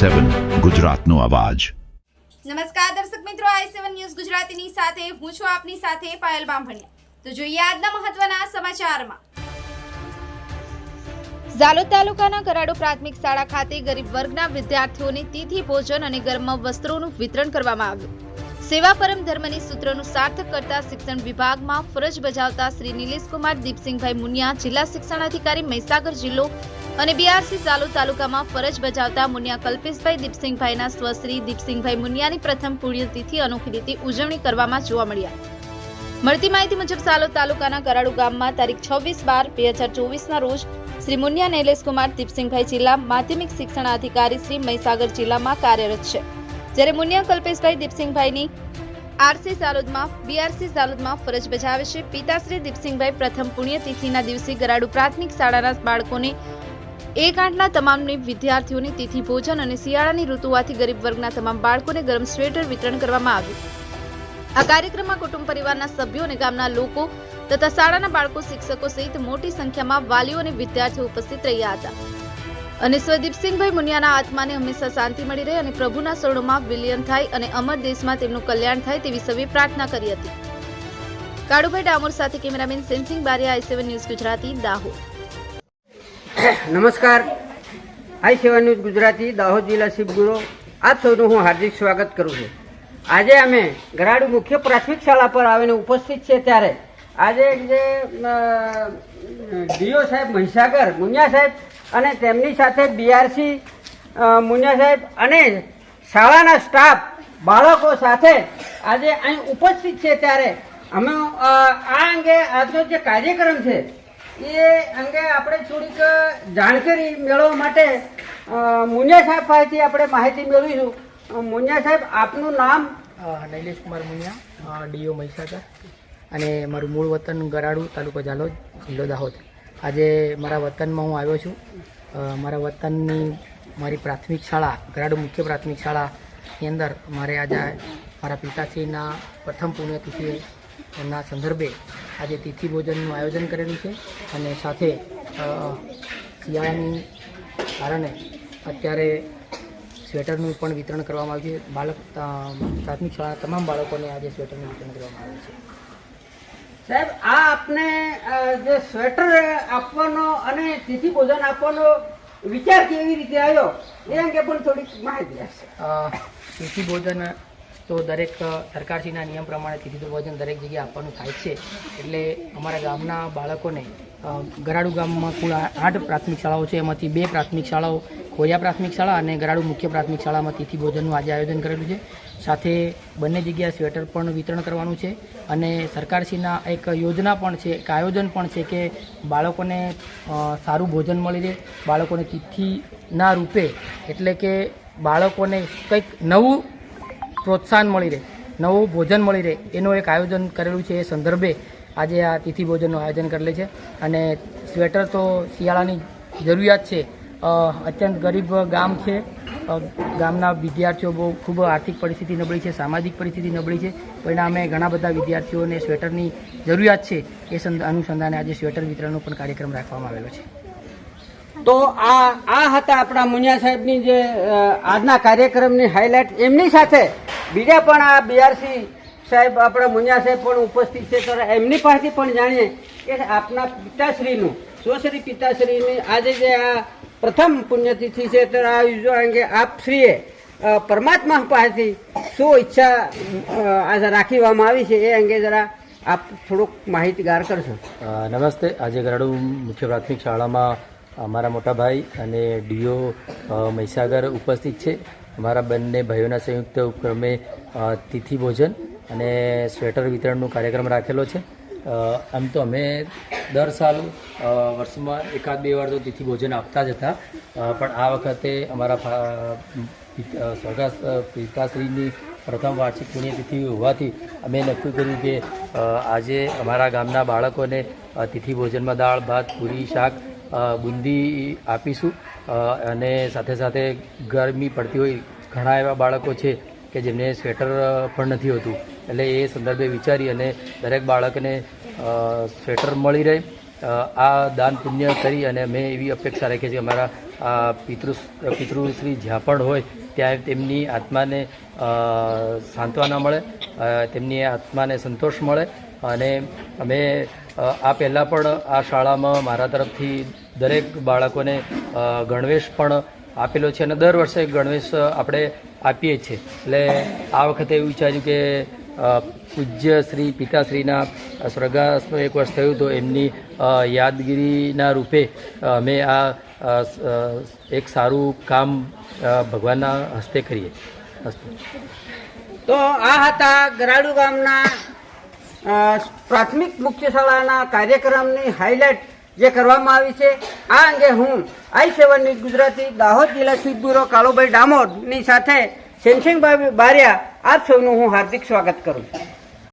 સેવન ગુજરાતનો અવાજ. નમસ્કાર દર્શક મિત્રો આઈ સેવન ન્યૂઝ ગુજરાતીની સાથે હું છું આપની સાથે પાયલ બામભણિયા. તો જોઈએ આજના મહત્વના સમાચારમાં. ઝાલોદ તાલુકાના કરાડો પ્રાથમિક શાળા ખાતે ગરીબ વર્ગના વિદ્યાર્થીઓને તિથિ ભોજન અને ગરમ વસ્ત્રોનું વિતરણ કરવામાં આવ્યું. સેવા પરમ ધર્મની સૂત્રનું સાર્થક કરતા શિક્ષણ વિભાગમાં ફરજ બજાવતા શ્રી નિલેશકુમાર દીપસિંહભાઈ મુનિયા જિલ્લા શિક્ષણાધિકારી મહીસાગર જિલ્લો અને બીઆરસી સાલુ તાલુકામાં ફરજ બજાવતા મુનિયા કલ્પેશભાઈ દીપસિંહભાઈના સ્વશ્રી દીપસિંહભાઈ મુનિયાની પ્રથમ પુણ્યતિથિ અનોખી રીતે ઉજવણી કરવામાં જોવા મળ્યા. મળતી માહિતી મુજબ સાલોદ તાલુકાના કરાડુ ગામમાં તારીખ છવ્વીસ બાર બે હજાર ચોવીસના રોજ શ્રી મુનિયા નૈલેશકુમાર દીપસિંહભાઈ જિલ્લા માધ્યમિક શિક્ષણ અધિકારી શ્રી મહીસાગર જિલ્લામાં કાર્યરત છે. જ્યારે મુનિયા કલ્પેશભાઈ દીપસિંહભાઈની આરસી સાલોદમાં બીઆરસી સાલોદમાં ફરજ બજાવે છે, પિતાશ્રી દીપસિંહભાઈ પ્રથમ પુણ્યતિથિના દિવસે ગરાડુ પ્રાથમિક શાળાના બાળકોને એક આઠના તમામની વિદ્યાર્થીઓની તિથિ ભોજન અને શિયાળાની ઋતુ હોવાથી ગરીબ વર્ગના તમામ બાળકોને ગરમ સ્વેટર વિતરણ કરવામાં આવ્યું. આ કાર્યક્રમમાં કુટુંબ પરિવારના સભ્યો અને ગામના લોકો તથા શાળાના બાળકો, શિક્ષકો સહિત મોટી સંખ્યામાં વાલીઓ અને વિદ્યાર્થીઓ ઉપસ્થિત રહ્યા હતા. અને સ્વદીપસિંહભાઈ મુનિયાના આત્માને હંમેશા શાંતિ મળી રહે અને પ્રભુના શરણોમાં વિલીન થાય અને અમર દેશમાં તેમનું કલ્યાણ થાય તેવી સૌએ પ્રાર્થના કરી હતી. કાળુભાઈ ડામોર સાથે cameraman Sensing Bariya, I news Gujarati, Dahod. નમસ્કાર. આઈ સેવા ન્યૂઝ ગુજરાતી, દાહોદ જિલ્લા શિવગુરુ આપ સૌનું હું હાર્દિક સ્વાગત કરું છું. આજે અમે ગરાડુ મુખ્ય પ્રાથમિક શાળા પર આવીને ઉપસ્થિત છે ત્યારે. આજે જે ડીઓ સાહેબ મહીસાગર, મુનિયા સાહેબ અને તેમની સાથે બીઆરસી મુનિયા સાહેબ અને શાળાના સ્ટાફ, બાળકો સાથે આજે અહીં ઉપસ્થિત છે ત્યારે. અમે આ અંગે આજનો જે કાર્યક્રમ છે એ અંગે આપણે થોડીક જાણકારી મેળવવા માટે મુનિયા સાહેબ પાસેથી આપણે માહિતી મેળવીશું. મુનિયા સાહેબ, આપનું નામ? નૈલેશ કુમાર મુનિયા ડીઓ મહીસાગર, અને મારું મૂળ વતન ગરાડુ તાલુકો ઝાલોદ, જિલ્લો દાહોદ. આજે મારા વતનમાં હું આવ્યો છું. મારા વતનની મારી પ્રાથમિક શાળા, ગરાડુ મુખ્ય પ્રાથમિક શાળાની અંદર મારે આજે મારા પિતાશ્રીના પ્રથમ પુણ્યતિથિ એમના સંદર્ભે આજે તિથિ ભોજનનું આયોજન કરેલું છે અને સાથે શિયાળાની કારણે અત્યારે સ્વેટરનું પણ વિતરણ કરવામાં આવ્યું છે. બાળક પ્રાથમિક શાળાના તમામ બાળકોને આજે સ્વેટરનું વિતરણ કરવામાં આવ્યું છે. સાહેબ આ આપને જે સ્વેટર આપવાનો અને તિથિ ભોજન આપવાનો વિચાર કેવી રીતે આવ્યો? એ અંગે પણ થોડીક માહિતી આપશે. તિથિ ભોજન તો દરેક સરકારશ્રીના નિયમ પ્રમાણે તિથિ ભોજન દરેક જગ્યાએ આપવાનું થાય છે. એટલે અમારા ગામના બાળકોને ગરાડુ ગામમાં કુલ આઠ પ્રાથમિક શાળાઓ છે. એમાંથી બે પ્રાથમિક શાળાઓ ખોયા પ્રાથમિક શાળા અને ગરાડુ મુખ્ય પ્રાથમિક શાળામાં તિથિ ભોજનનું આજે આયોજન કરેલું છે. સાથે બંને જગ્યાએ સ્વેટર પણ વિતરણ કરવાનું છે અને સરકારશ્રીના એક યોજના પણ છે, એક આયોજન પણ છે કે બાળકોને સારું ભોજન મળી રહે. બાળકોને તિથિના રૂપે એટલે કે બાળકોને કંઈક નવું પ્રોત્સાહન મળી રહે, નવું ભોજન મળી રહે, એનું એક આયોજન કરેલું છે એ સંદર્ભે આજે આ તિથિ ભોજનનું આયોજન કરેલું છે. અને સ્વેટર તો શિયાળાની જરૂરિયાત છે. અત્યંત ગરીબ ગામ છે. ગામના વિદ્યાર્થીઓ બહુ ખૂબ આર્થિક પરિસ્થિતિ નબળી છે, સામાજિક પરિસ્થિતિ નબળી છે. પરિણામે ઘણા બધા વિદ્યાર્થીઓને સ્વેટરની જરૂરિયાત છે. એ અનુસંધાને આજે સ્વેટર વિતરણનો પણ કાર્યક્રમ રાખવામાં આવેલો છે. તો આ આ હતા આપણા મુનિયા સાહેબની જે આજના કાર્યક્રમની હાઇલાઇટ એમની સાથે બીજા પણ આ બીઆરસી સાહેબ, આપણા મુનિયા સાહેબ પણ ઉપસ્થિત છે. તો એમની પાસેથી પણ જાણીએ કે આપના પિતાશ્રીનું, સ્વશ્રી પિતાશ્રીની આજે જે આ પ્રથમ પુણ્યતિથિ છે, તો આ યુજો અંગે આપ શ્રીએ પરમાત્મા પાસેથી શું ઈચ્છા આજે રાખીવામાં આવી છે, એ અંગે જરા આપ થોડુંક માહિતીગાર કરશો. નમસ્તે. આજે ગરાડુ મુખ્ય પ્રાથમિક શાળામાં અમારા મોટા ભાઈ અને ડીઓ મહીસાગર ઉપસ્થિત છે. અમારા બંને ભાઈઓના સંયુક્ત ઉપક્રમે તિથિ ભોજન અને સ્વેટર વિતરણનો કાર્યક્રમ રાખેલો છે. આમ તો અમે દર સાલ વર્ષમાં એકાદ બે વાર તો તિથિ ભોજન આપતા જ હતા. પણ આ વખતે અમારા અ, પિતાશ્રીની પ્રથમ વાર્ષિક પુણ્યતિથિ હોવાથી અમે નક્કી કર્યું કે આજે અમારા ગામના બાળકોને તિથિ ભોજનમાં દાળ ભાત પૂરી શાક બુંદી આપીશું. અને સાથે સાથે ગરમી પડતી હોય, ઘણા એવા બાળકો છે કે જેમને સ્વેટર પણ નથી હોતું. એટલે એ સંદર્ભે વિચારી અને દરેક બાળકને સ્વેટર મળી રહે. આ દાન પુણ્ય કરી અને અમે એવી અપેક્ષા રાખીએ છીએ અમારા પિતૃ પિતૃશ્રી જ્યાં પણ હોય, ત્યાં તેમની આત્માને સાંત્વના મળે તેમની આત્માને સંતોષ મળે. અને અમે આ પહેલાં પણ આ શાળામાં મારા તરફથી દરેક બાળકોને ગણવેશ પણ આપેલો છે અને દર વર્ષે ગણવેશ આપણે આપીએ છીએ. એટલે આ વખતે એવું વિચાર્યું કે પૂજ્ય શ્રી, પિતાશ્રીના સ્વર્ગાસનું એક વર્ષ થયું તો એમની યાદગીરીના રૂપે અમે આ એક સારું કામ ભગવાનના હસ્તે કરીએ. તો આ હતા ગરાડુ ગામના પ્રાથમિક મુખ્ય શાળાના કાર્યક્રમની હાઇલાઇટ જે કરવામાં આવી છે, આ અંગે હું I seven news Gujarati Dahod જિલ્લા ચીફ બ્યુરો કાળુભાઈ ડામોરની સાથે સેનસિંગભાઈ બારિયા આપ સૌનું હું હાર્દિક સ્વાગત કરું છું.